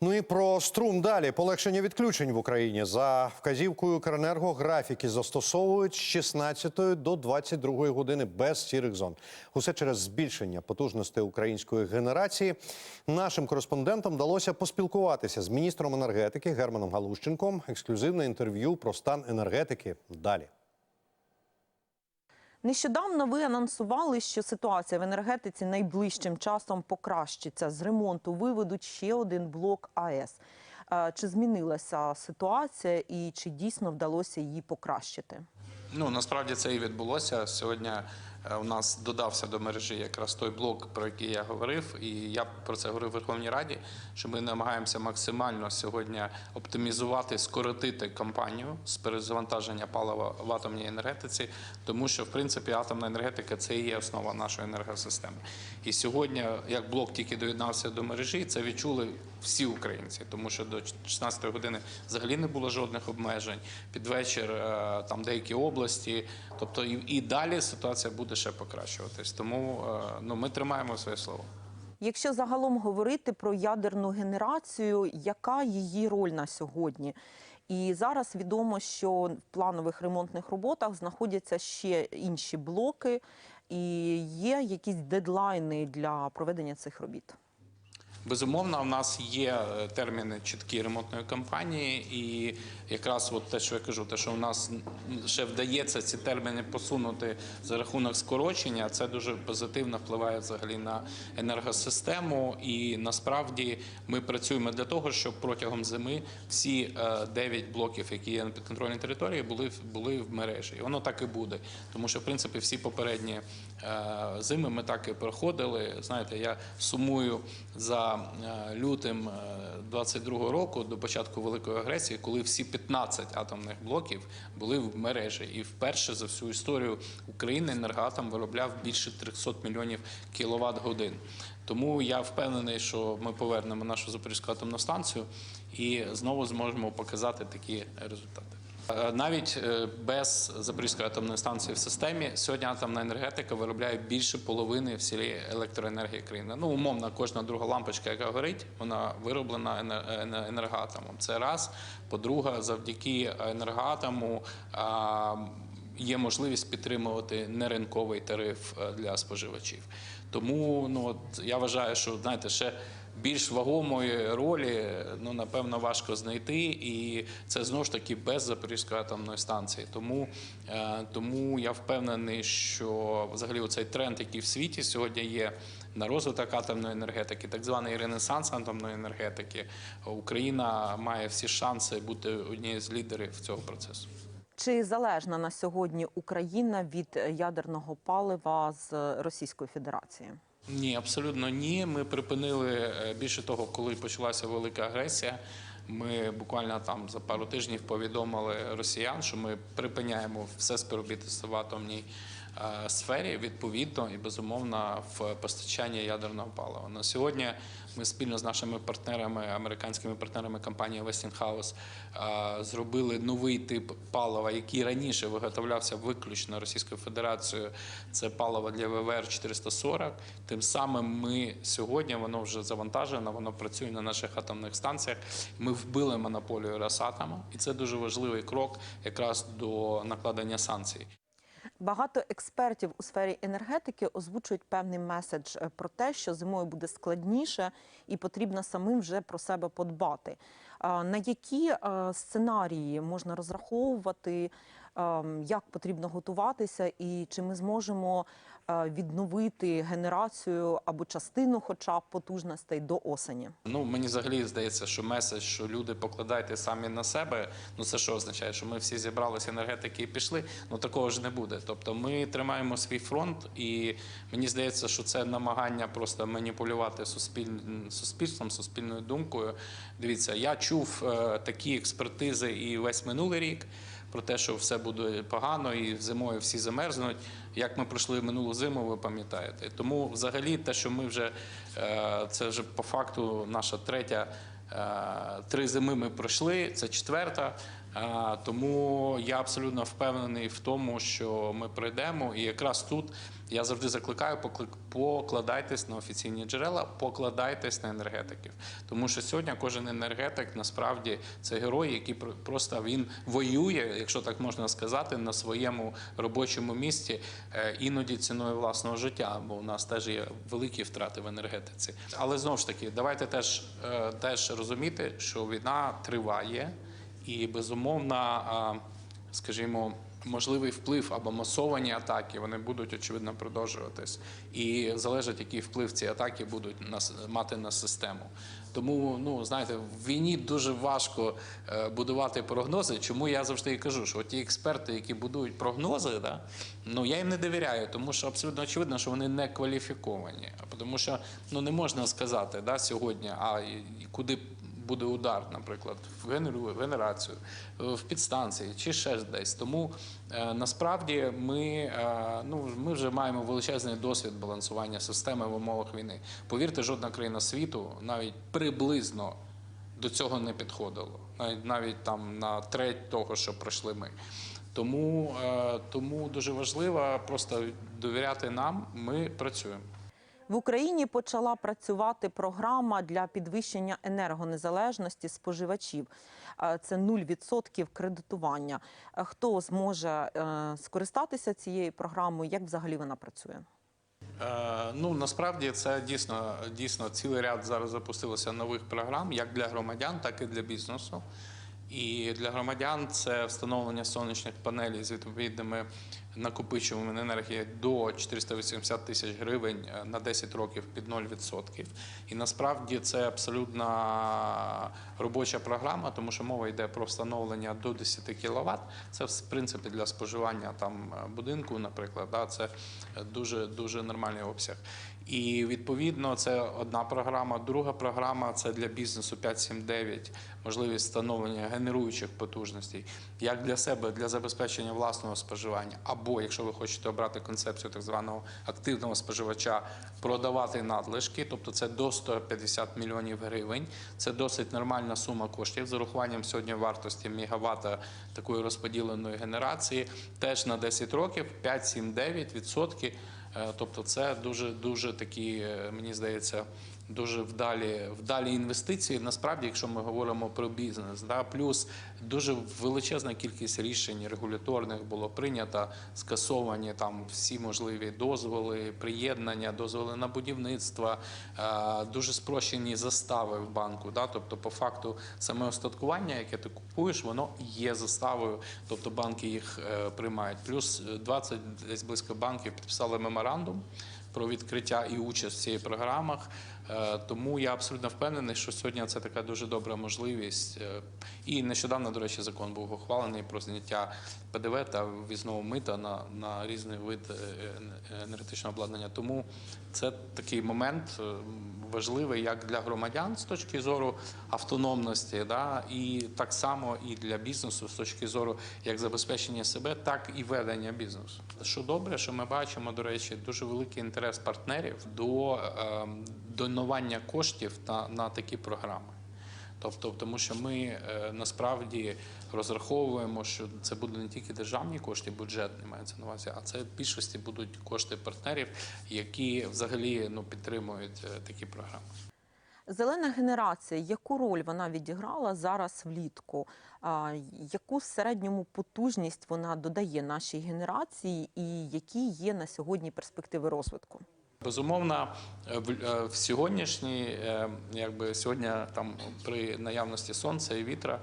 Ну і про струм далі. Полегшення відключень в Україні за вказівкою Укренерго графіки застосовують з 16 до 22 години без сірих зон. Усе через збільшення потужностей української генерації. Нашим кореспондентам вдалося поспілкуватися з міністром енергетики Германом Галущенком. Ексклюзивне інтерв'ю про стан енергетики далі. Нещодавно ви анонсували, що ситуація в енергетиці найближчим часом покращиться. З ремонту виведуть ще один блок АЕС. Чи змінилася ситуація і чи дійсно вдалося її покращити? Ну насправді це і відбулося. Сьогодні у нас додався до мережі якраз той блок, про який я говорив, і я про це говорив в Верховній Раді. Що ми намагаємося максимально сьогодні оптимізувати, скоротити кампанію з перезавантаження палива в атомній енергетиці, тому що в принципі атомна енергетика це і є основа нашої енергосистеми. І сьогодні, як блок тільки доєднався до мережі, це відчули всі українці, тому що до 16 години взагалі не було жодних обмежень. Під вечір е, там деякі області. Тобто і, і далі ситуація буде ще покращуватись. Тому е, ну ми тримаємо своє слово. Якщо загалом говорити про ядерну генерацію, яка її роль на сьогодні? І зараз відомо, що в планових ремонтних роботах знаходяться ще інші блоки, і є якісь дедлайни для проведення цих робіт. Безумовно, в нас є е, терміни чіткі ремонтної кампанії, і якраз от те, що я кажу, те, що у нас ще вдається ці терміни посунути за рахунок скорочення, це дуже позитивно впливає взагалі на енергосистему. І насправді ми працюємо для того, щоб протягом зими всі 9 блоків, які є на підконтрольній території, були були в мережі. І воно так і буде, тому що в принципі всі попередні е, зими ми так і проходили. Знаєте, я сумую за е, лютим 22 року до початку великої агресії, коли всі 15 атомних блоків були в мережі, і вперше за всю історію України енергоатом виробляв більше 300 мільйонів кіловат годин. Тому я впевнений, що ми повернемо нашу Запорізьку атомну станцію і знову зможемо показати такі результати. Е, Навіть е, без Запорізької атомної станції в системі сьогодні атомна енергетика виробляє більше половини всієї електроенергії країни. Ну, умовно, кожна друга лампочка, яка горить, вона вироблена ене- ене- енергоатомом. Це раз. По-друге, завдяки енергоатому є можливість підтримувати неринковий тариф е, для споживачів. Тому ну от я вважаю, що знаєте, ще більш вагомої ролі ну напевно важко знайти, і це знову ж таки без Запорізької атомної станції. Тому, е, тому я впевнений, що взагалі цей тренд, який в світі сьогодні є. На розвиток атомної енергетики, так званий ренесанс атомної енергетики, Україна має всі шанси бути однією з лідерів цього процесу. Чи залежна на сьогодні Україна від ядерного палива з Російської Федерації? Ні, абсолютно ні. Ми припинили е, більше того, коли почалася велика агресія. Ми буквально там за пару тижнів повідомили росіян, що ми припиняємо все співробітництво в атомній е, сфері відповідно і безумовно в постачанні ядерного палива. На сьогодні ми спільно з нашими партнерами, американськими партнерами компанії Westinghouse, зробили новий тип палива, який раніше виготовлявся виключно Російською Федерацією. Це паливо для ВВР 440. Тим самим ми сьогодні воно вже завантажено, воно працює на наших атомних станціях. Ми вбили монополію Росатому, і це дуже важливий крок якраз до накладення санкцій. Багато експертів у сфері енергетики озвучують певний меседж е, про те, що зимою буде складніше і потрібно самим вже про себе подбати. На які е, сценарії можна розраховувати, як потрібно готуватися, і чи ми зможемо е, відновити генерацію або частину, хоча б потужностей до осені? Ну мені взагалі здається, що меседж, що люди покладайте самі на себе. Ну це що означає, що ми всі зібралися енергетики і пішли. Ну такого ж не буде. Тобто ми тримаємо свій фронт, і мені здається, що це намагання просто маніпулювати суспіль... суспільством, суспільною думкою. Дивіться, я чув е, такі експертизи і весь минулий рік. Про те, що все буде погано, і зимою всі замерзнуть. Як ми пройшли минулу зиму, ви пам'ятаєте. Тому, взагалі, те, що ми вже е, це вже по факту наша третя. е, Три зими ми пройшли, це четверта. Е, Тому я абсолютно впевнений в тому, що ми прийдемо. І якраз тут я завжди закликаю покладайтесь на офіційні джерела, покладайтесь на енергетиків. Тому що сьогодні кожен енергетик насправді це герой, який про- просто він воює, якщо так можна сказати, на своєму робочому місці, е, іноді ціною власного життя, бо у нас теж є великі втрати в енергетиці. Але знову ж таки, давайте теж, е, теж розуміти, що війна триває, і безумовно, скажімо. Можливий вплив або масовані атаки вони будуть очевидно продовжуватись, і залежить, який вплив ці атаки будуть мати на систему. Тому, ну знаєте, в війні дуже важко е, будувати прогнози. Чому я завжди і кажу, що ті експерти, які будують прогнози, да, ну я їм не довіряю, тому що абсолютно очевидно, що вони не кваліфіковані. Тому що ну не можна сказати да, сьогодні, а куди буде удар, наприклад, в генерацію, е, в підстанції чи ще десь. Тому е, насправді ми, е, ну, ми вже маємо величезний досвід балансування системи в умовах війни. Повірте, жодна країна світу навіть приблизно до цього не підходило, навіть навіть там на треть того, що пройшли ми. Тому, тому дуже важливо просто довіряти нам. Ми працюємо. В Україні почала працювати програма для підвищення енергонезалежності споживачів. Е, Це 0% кредитування. Е, Хто зможе е, скористатися цією програмою? Як взагалі вона працює? Ну насправді це дійсно дійсно цілий ряд зараз запустилося нових програм, як для громадян, так і для бізнесу. І для громадян це встановлення сонячних панелей з відповідними накопичуваннями енергії до 480 тисяч гривень е, на 10 років під 0%. І насправді це абсолютно робоча програма, тому що мова йде про встановлення до 10 кВт. Це в принципі для споживання там е, будинку, наприклад, да, це дуже дуже нормальний обсяг. І відповідно це одна програма. Друга програма це для бізнесу 579, можливість встановлення генеруючих потужностей, як для себе для забезпечення власного споживання, або якщо ви хочете обрати концепцію так званого активного споживача, продавати надлишки, тобто це до 150 мільйонів гривень. Це досить нормальна сума коштів з урахуванням сьогодні вартості мегаватта такої розподіленої генерації. Теж на 10 років 5-7-9 відсотки. Е, Тобто, це дуже дуже такі, е, мені здається, дуже вдалі, вдалі інвестиції. Насправді, якщо ми говоримо про бізнес, да плюс дуже величезна кількість рішень регуляторних було прийнято, скасовані там всі можливі дозволи, приєднання, дозволи на будівництво, е, дуже спрощені застави в банку. Да? Тобто, по факту, саме остаткування, яке ти купуєш, воно є заставою, тобто банки їх е, приймають. Плюс е, 20 десь близько банків підписали меморандум про відкриття і участь в цих програмах. Е, Тому я абсолютно впевнений, що сьогодні це така дуже добра можливість. Е, І нещодавно, до речі, закон був ухвалений про зняття ПДВ та ввізного мита на, на різний вид е, енергетичного обладнання. Тому це такий момент важливий як для громадян з точки зору автономності, да, і так само і для бізнесу з точки зору як забезпечення себе, так і ведення бізнесу. Що добре, що ми бачимо, до речі, дуже великий інтерес партнерів до е, донування коштів на, на такі програми. Тобто, тому що ми е, насправді розраховуємо, що це будуть не тільки державні кошти, бюджетні мається на увазі, а це в більшості будуть кошти партнерів, які взагалі ну, підтримують е, такі програми. Зелена генерація, яку роль вона відіграла зараз влітку? Яку середньому потужність вона додає нашій генерації, і які є на сьогодні перспективи розвитку? Безумовно, е, в, е, в сьогоднішній, е, якби сьогодні там при наявності сонця і вітра,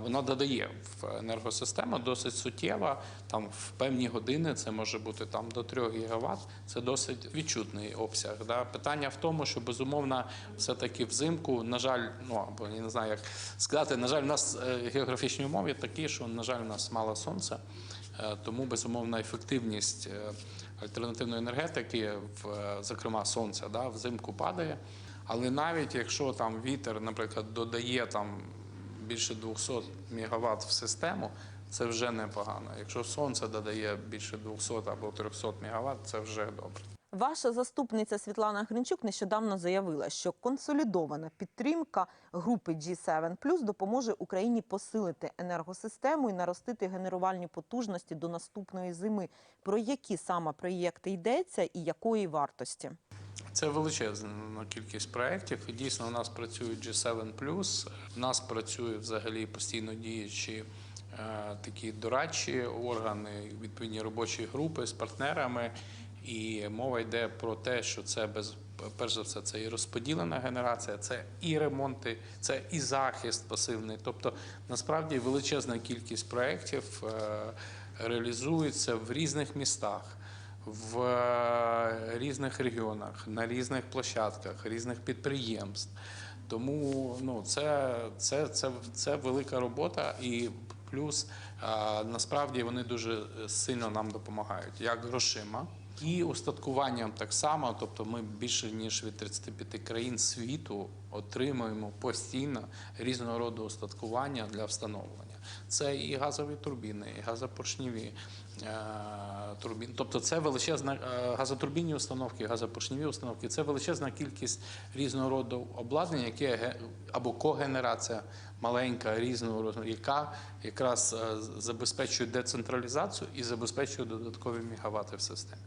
воно додає в енергосистему досить суттєво. Там в певні години це може бути там до 3 гігават. Це досить відчутний обсяг. Да? Питання в тому, що безумовно, все-таки взимку, на жаль, ну або я не знаю, як сказати, на жаль, у нас географічні умови такі, що на жаль, у нас мало сонця. Тому безумовна ефективність альтернативної енергетики, в, зокрема сонця, да, взимку падає. Але навіть якщо там вітер, наприклад, додає там більше 200 МВт в систему, це вже непогано. Якщо сонце додає більше 200 або 300 МВт, це вже добре. Ваша заступниця Світлана Гринчук нещодавно заявила, що консолідована підтримка групи G7+, допоможе Україні посилити енергосистему і наростити генерувальні потужності до наступної зими. Про які саме проєкти йдеться і якої вартості? Це величезна кількість проєктів. Дійсно у нас працюють G7+, у нас працює взагалі постійно діючі е, такі дорадчі органи, відповідні робочі групи з партнерами. І мова йде про те, що це без перш за все, це і розподілена генерація, це і ремонти, це і захист пасивний. Тобто, насправді величезна кількість проєктів е, реалізується в різних містах в е, різних регіонах, на різних площадках, різних підприємств. Тому ну, це, це, це, це велика робота і плюс насправді вони дуже сильно нам допомагають, як грошима. І устаткуванням так само, тобто ми більше ніж від 35 країн світу отримуємо постійно різного роду устаткування для встановлення. Це і газові турбіни, і газопоршневі е, турбіни. Тобто це величезна е, газотурбінні установки, газопоршневі установки. Це величезна кількість різного роду обладнання, яке або когенерація маленька різного розміру, яка якраз е, забезпечує децентралізацію і забезпечує додаткові мегавати в системі.